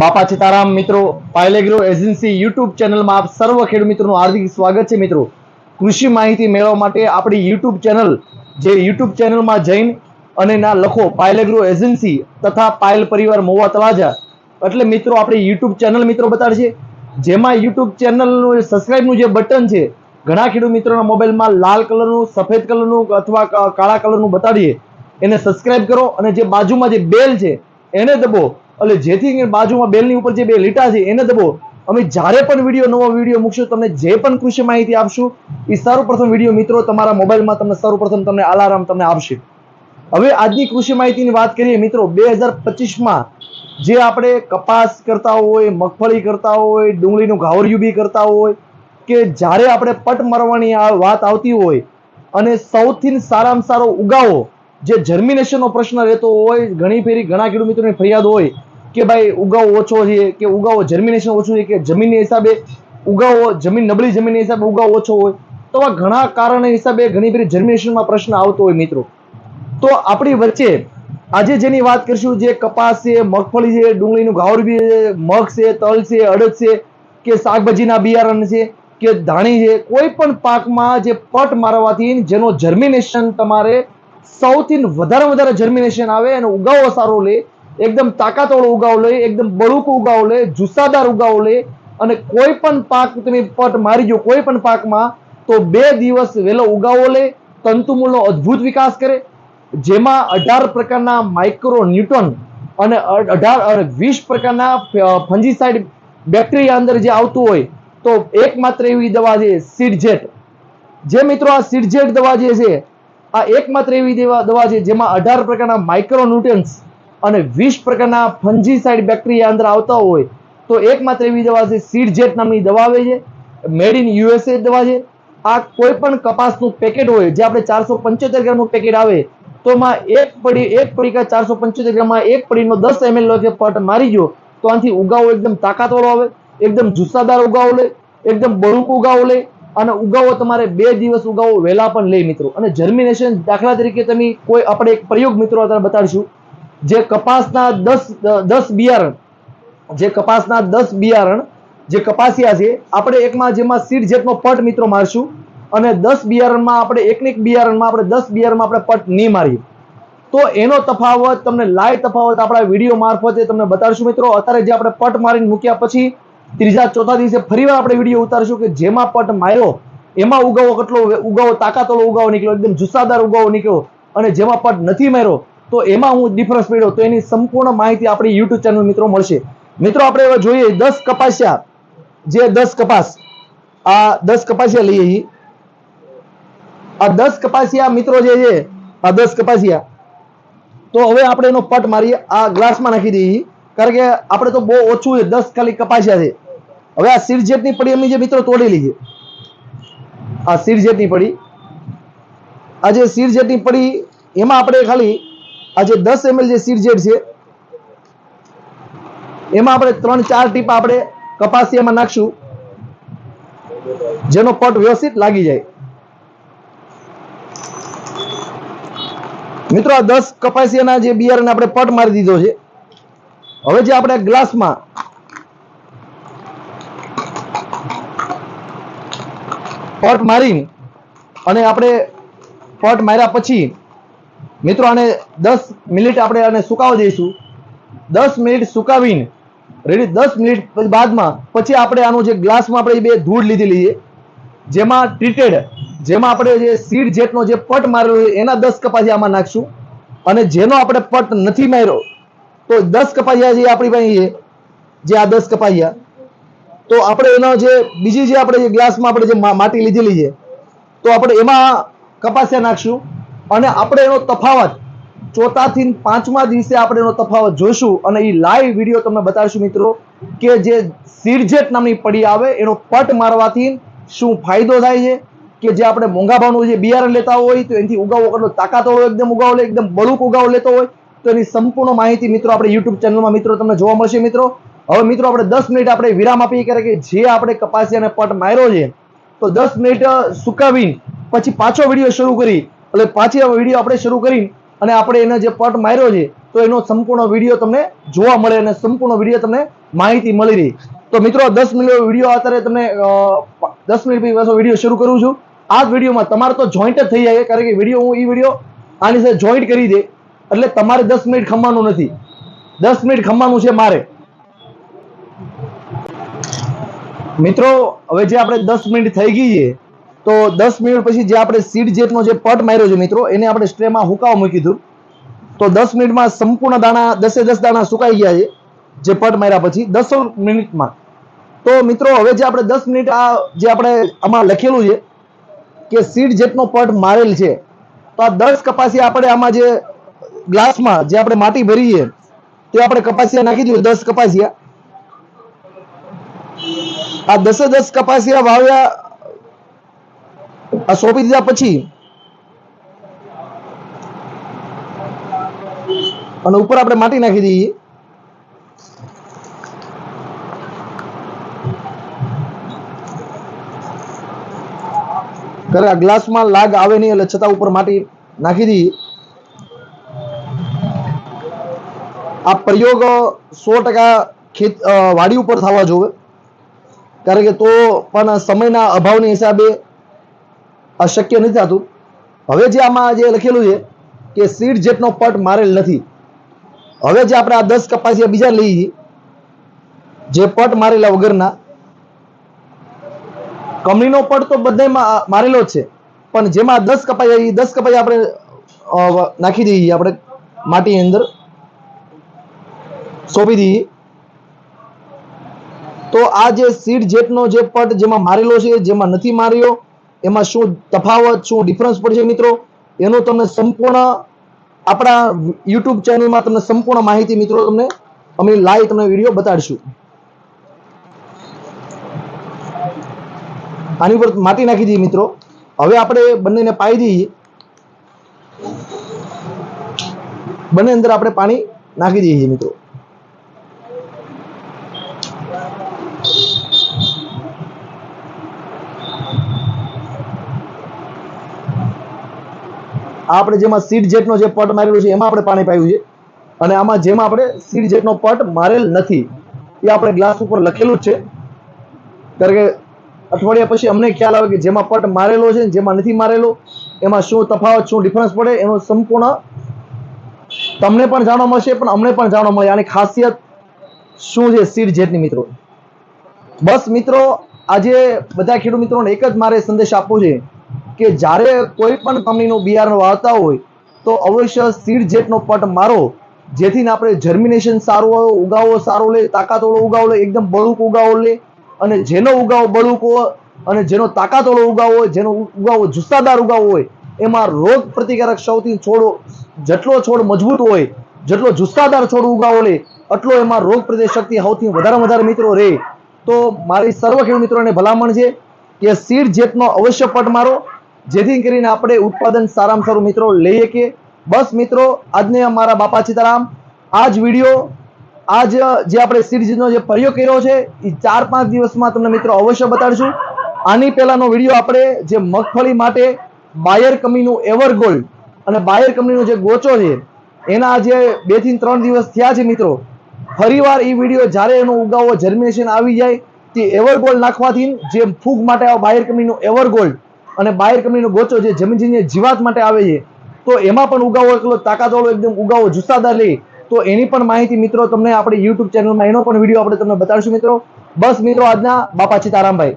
બાપા સીતારામ મિત્રો, પાયલેગ્રો agency YouTube ચેનલમાં આપ સર્વ ખેડૂત મિત્રોનું હાર્દિક સ્વાગત છે મિત્રો. કૃષિ માહિતી મેળવવા માટે આપણી યુટ્યુબ ચેનલ, જે યુટ્યુબ ચેનલમાં જઈને અને ના લખો પાયલેગ્રો એજન્સી તથા પાયલ પરિવાર મોવા તળાજા. એટલે મિત્રો, આપણી યુટ્યુબ ચેનલ મિત્રો બતાડશે. જેમાં યુટ્યુબ ચેનલનું સબસ્ક્રાઈબનું જે બટન છે, ઘણા ખેડૂત મિત્રોના મોબાઈલમાં લાલ કલરનું, સફેદ કલરનું અથવા કાળા કલરનું બતાડીએ. એને સબસ્ક્રાઈબ કરો અને જે બાજુમાં જે બેલ છે, એને દબો એટલે જેથી બાજુમાં બેલની ઉપર જે બે લીટા છે, એને દબો. અમે જ્યારે પણ વીડિયો, નવો વીડિયો મૂકશું, તમને જે પણ કૃષિ માહિતી આપશું એ સર્વપ્રથમ વીડિયો મિત્રો તમારા મોબાઈલમાં તમને સર્વપ્રથમ તમને અલાર્મ તમને આપશે. હવે આજની કૃષિ માહિતીની વાત કરીએ મિત્રો, બે હજાર પચીસમાં જે આપણે કપાસ કરતા હોય, મગફળી કરતા હોય, ડુંગળીનું ઘાવરિયું બી કરતા હોય, કે જ્યારે આપણે પટ મરવાની આ વાત આવતી હોય, અને સૌથી સારામાં સારો ઉગાવો જે જર્મિનેશનનો પ્રશ્ન રહેતો હોય, ઘણી ફેરી, ઘણા ખેડૂત મિત્રોની ફરિયાદ હોય કે ભાઈ ઉગાવો ઓછો છે, કે ઉગાવો જર્મિનેશન ઓછું છે, કે જમીનની હિસાબે ઉગાવો, જમીન, નબળી જમીનની હિસાબે ઉગાવો ઓછો હોય, તો આ ઘણા કારણો હિસાબે ઘણી ફેરી જર્મિનેશનમાં પ્રશ્ન આવતો હોય મિત્રો. તો આપણી વચ્ચે આજે જેની વાત કરીશું જે કપાસ છે, મગફળી છે, ડુંગળીનું ઘાવરબી છે, મગ છે, તલ છે, અડદ છે, કે શાકભાજીના બિયારણ છે, કે ધાણી છે, કોઈ પણ પાકમાં જે પટ મારવાથી જેનો જર્મિનેશન તમારે સૌથી વધારે વધારે જર્મિનેશન આવે અને ઉગાવો સારો લે, એકદમ તાકાતવાળો ઉગાવ લે, એકદમ બળુક ઉગાવ લે, જુસ્સાદાર ઉગાવ લે, અને કોઈ પણ પાક તમે પટ મારી જો કોઈ પણ પાકમાં, તો બે દિવસ વહેલો ઉગાવો લે, તંતુમૂળનો અદ્ભુત વિકાસ કરે. જેમાં અઢાર પ્રકારના માઇક્રો ન્યૂટન અને અઢાર અને વીસ પ્રકારના ફંજીસાઇડ બેક્ટેરિયા અંદર જે આવતું હોય, તો એકમાત્ર એવી દવા છે સીડજેટ જે મિત્રો આ સીડજેટ દવા જે છે આ એકમાત્ર એવી દવા છે જેમાં અઢાર પ્રકારના માઇક્રોન્યુટ્રન્સ અને વીસ પ્રકારના ફંજીસાઇડ બેક્ટેરિયા અંદર આવતા હોય. તો એકમાત્ર એવી દવા છે સીડજેટ નામની દવા આવે છે. મેડ ઇન યુએસએ દવા છે. આ કોઈ પણ કપાસનું પેકેટ હોય, જે આપણે ચારસો પંચોતેર ગ્રામનું પેકેટ આવે, તો એમાં એક પડી એક પડીકા ચારસો પંચોતેર ગ્રામમાં એક પડીનો દસ એમએલ કે પટ મારી જો તો આનાથી ઉગાવો, એકદમ તાકાતવાળો આવે, એકદમ જુસ્સાદાર ઉગાવો લે, એકદમ બળુક ઉગાવો લે અને ઉગાવો તમારે બે દિવસ ઉગાવો વહેલા પણ લે મિત્રો. અને જર્મિનેશન દાખલા તરીકે તમે કોઈ આપણે એક પ્રયોગ મિત્રો અત્યારે બતાડીશું. જે કપાસના દસ દસ બિયારણ, જે કપાસના દસ બિયારણ જે કપાસિયા છે, આપણે એકમાં જેમાં સીડ જેટનો પટ મિત્રો મારશું અને દસ બિયારણમાં આપણે એકને એક બિયારણમાં આપણે દસ બિયારણમાં આપણે પટ નહીં મારીએ. તો એનો તફાવત, તમને લાઈવ તફાવત આપણા વીડિયો મારફતે તમને બતાડશું મિત્રો. અત્યારે જે આપણે પટ મારીને મૂક્યા પછી ત્રીજા ચોથા દિવસે ફરીવાર આપણે વીડિયો ઉતારશું કે જેમાં પટ માર્યો, એમાં ઉગાવો કેટલો ઉગાવો, તાકાતવાળો ઉગાવો નીકળ્યો, એકદમ જુસ્સાદાર ઉગાવો નીકળ્યો અને જેમાં પટ નથી માર્યો, તો એમાં હું ડિફરન્સ મેળવ્યો. તો એની સંપૂર્ણ માહિતી આપણી યુટ્યુબ ચેનલ મિત્રો મળશે. મિત્રો, આપણે હવે જોઈએ દસ કપાસિયા. જે દસ કપાસ, આ દસ કપાસિયા લઈએ આ દસ કપાસિયા મિત્રો જે છે, આ દસ કપાસિયા. તો હવે આપણે એનો પટ મારીએ, આ ગ્લાસમાં નાખી દઈએ. કારણ કે આપણે તો બહુ ઓછું દસ ખાલી કપાસિયા છે. હવે આ સિરજેટની પડી અમે જે મિત્રો તોડી લઈએ આ સિરજેટની પડી. આ જે સિરજેટની પડી, એમાં આપણે ખાલી આ જે દસ એમએલ જે સિરજેટ છે, એમાં આપણે ત્રણ ચાર ટીપા આપણે કપાસિયામાં નાખશું, જેનો પટ વ્યવસ્થિત લાગી જાય. મિત્રો, આ દસ કપાસિયાના જે બિયારણ આપણે પટ મારી દીધો છે. હવે જે આપણે ગ્લાસમાં પટ મારી અને આપણે પટ માર્યા પછી મિત્રો આને દસ મિનિટ આપણે આને સુકાવા દઈશું. દસ મિનિટ સુકાવીને રેડી દસ મિનિટ બાદમાં પછી આપણે આનું જે ગ્લાસમાં આપણે બે ધૂળ લીધેલી છે, જેમાં ટ્રીટેડ જેમાં આપણે જે સીડ જેટનો જે પટ મારેલો એના દસ કપાસિયા આમાં નાખશું. અને જેનો આપણે પટ નથી માર્યો, તો દસ કપાસિયા જે આપણી પાસે જે આ દસ કપાસિયા તો આપણે એનો જે, બીજી જે આપણે જે ગ્લાસમાં આપણે જે માટી લીધેલી છે, તો આપણે એમાં કપાસિયા નાખશું અને આપણે એનો તફાવત ચોથાથી પાંચમા દિવસે આપણે એનો તફાવત જોઈશું અને એ લાઈવ વીડિયો તમને બતાવીશું મિત્રો કે જે સિરજેટ નામની પડી આવે, એનો પટ મારવાથી શું ફાયદો થાય છે, કે જે આપણે મોંઘા ભાવનું જે બિયારણ લેતા હોય તો એનાથી ઉગાવો કેટલો હોય એકદમ ઉગાવો એકદમ બળુક ઉગાવો લેતો હોય એની સંપૂર્ણ માહિતી મિત્રો આપણે યુટ્યુબ ચેનલમાં મિત્રો તમને જોવા મળશે મિત્રો. હવે મિત્રો આપણે દસ મિનિટ આપણે વિરામ આપીએ કારણ કે જે આપણે કપાસિયાને પટ માર્યો છે, તો દસ મિનિટ સુકાવી પછી પાછો વીડિયો શરૂ કરી, એટલે પાછી વીડિયો આપણે શરૂ કરી અને આપણે એને જે પટ માર્યો છે, તો એનો સંપૂર્ણ વીડિયો તમને જોવા મળે અને સંપૂર્ણ વીડિયો તમને માહિતી મળી રહી. તો મિત્રો દસ મિનિટ વીડિયો અત્યારે તમને દસ મિનિટ વીડિયો શરૂ કરું છું. આ વિડીયોમાં તમારે તો જોઈન્ટ જ થઈ જાય, કારણ કે વીડિયો હું એ વીડિયો આની સાથે જોઈન્ટ કરી દે એટલે તમારે દસ મિનિટ ખમવાનું નથી. દસ મિનિટ ખમવાનું છે મારે. મિત્રો, હવે જે આપણે દસ મિનિટ થઈ ગઈ છે, તો દસ મિનિટ પછી જે આપણે સીડ જેટનો જે પટ માર્યો છે મિત્રો, એને આપણે સ્ટ્રેમાં હુકાવા મૂકી દીધું તો દસ મિનિટમાં સંપૂર્ણ દાણા, દસે દસ દાણા સુકાઈ ગયા છે, જે પટ માર્યા પછી, દસો મિનિટમાં. તો મિત્રો, હવે જે આપણે દસ મિનિટ આ જે આપણે આમાં લખેલું છે, કે સીડ જેટનો પટ મારેલ છે, તો આ દસ કપાસી આપણે આમાં જે ગ્લાસમાં જે આપણે માટી ભરીએ, તે આપણે કપાસિયા નાખી દઈએ દસ કપાસિયા. આ દસે દસ કપાસિયા વાવ્યા, આ સોંપી દીધા પછી, અને ઉપર આપણે માટી નાખી દઈએ. કરે આ ગ્લાસમાં લાગ આવે નહીં, એટલે છતાં ઉપર માટી નાખી દઈએ. આ પ્રયોગ સો ટકા ખેત વાડી ઉપર થવા જોવે. કારણ કે તો પણ સમયના અભાવની હિસાબે અશક્ય નથી થતું. હવે જે આમાં જે લખેલું છે કે સીડ જેટનો પટ મારેલ નથી. હવે જે આપણે આ દસ કપાસિયા બીજા લઈએ જે પટ મારેલા વગરના, કમળીનો પટ તો બધામાં મારેલો જ છે. પણ જેમાં દસ કપાઈ દસ કપાઈ આપણે નાખી દઈએ આપણે માટીની અંદર સોંપી દઈએ તો આ જે સીડ જેટનો જે પટ જેમાં મારેલો છે, જેમાં નથી માર્યો, એમાં શું તફાવત, શું ડિફરન્સ પડશે મિત્રો? એનો તમને સંપૂર્ણ આપણા યુટ્યુબ ચેનલમાં તમને સંપૂર્ણ માહિતી મિત્રો તમને અમે લાઈવ તમને વીડિયો બતાડશું. આની ઉપર માટી નાખી દઈએ મિત્રો. હવે આપણે બંનેને પાઈ દઈએ. બંને અંદર આપણે પાણી નાખી દઈએ મિત્રો. આપણે જેમાં સીડ જેટનો જે પટ મારેલું છે, એમાં આપણે પાણી પાયું છે. અને આમાં જેમાં આપણે સીડ જેટનો પટ મારેલ નથી, એ આપણે ગ્લાસ ઉપર લખેલું જ છે. કારણ કે અઠવાડિયા પછી અમને ખ્યાલ આવે કે જેમાં પટ મારેલો છે જેમાં નથી મારેલો, એમાં શું તફાવત, શું ડિફરન્સ પડે, એનો સંપૂર્ણ તમને પણ જાણવા મળશે, પણ અમને પણ જાણવા મળે. આની ખાસિયત શું છે સીડ જેટની મિત્રો? બસ મિત્રો, આજે બધા ખેડૂત મિત્રોને એક જ મારે સંદેશ આપવો છે. કે જ્યારે કોઈ પણ કંપનીનું બિયારણ વાવતા હોય, તો અવશ્ય સીડ જેટનો પટ મારો જેથી આપણે જર્મિનેશન સારું હોય ઉગાવો, સારો લે, તાકાતવાળો ઉગાવો લે, એકદમ બળુક ઉગાવો લે, અને જેનો ઉગાવો બળુક હોય, અને જેનો તાકાતવાળો ઉગાવો હોય, જેનો ઉગાવો જુસ્સાદાર ઉગાવો હોય, એમાં રોગ પ્રતિકારક સૌથી છોડો, જેટલો છોડ મજબૂત હોય, જેટલો જુસ્સાદાર છોડ ઉગાવો લે, એટલો એમાં રોગ પ્રતિશક્તિ શક્તિ સૌથી વધારે વધારે મિત્રો રહે તો મારી સર્વ ખેડૂત મિત્રોને ભલામણ છે કે સીડ જેટનો અવશ્ય પટ મારો જેથી કરીને આપણે ઉત્પાદન સારામાં સારું મિત્રો લઈ શકીએ બસ મિત્રો, આજને અમારા બાપા સીતારામ આ જ વીડિયો, આજ જે આપણે સિરીઝનો જે પ્રયોગ કર્યો છે એ ચાર પાંચ દિવસમાં તમને મિત્રો અવશ્ય બતાડશું. આની પહેલાંનો વીડિયો આપણે જે મગફળી માટે બાયર કંપનીનું એવર ગોલ્ડ અને બાયર કંપનીનો જે ગોચો છે, એના જે બેથી ત્રણ દિવસ થયા છે મિત્રો. ફરીવાર એ વીડિયો જ્યારે એનો ઉગાવો જર્મિનેશન આવી જાય, તે એવર ગોલ્ડ નાખવાથી જે ફૂગ માટે આ બાયર કંપનીનું એવર અને બાયર કંપનીનો ગોચો જે જમીન જીવાત માટે આવે છે, તો એમાં પણ ઉગાવો એટલો તાકાતવાળો એકદમ ઉગાવો જુસ્સાદાર લે. તો એની પણ માહિતી મિત્રો તમને આપણી યુટ્યુબ ચેનલમાં એનો પણ વીડિયો આપણે તમને બતાવીશું મિત્રો. બસ મિત્રો આજના બાપા સીતારામભાઈ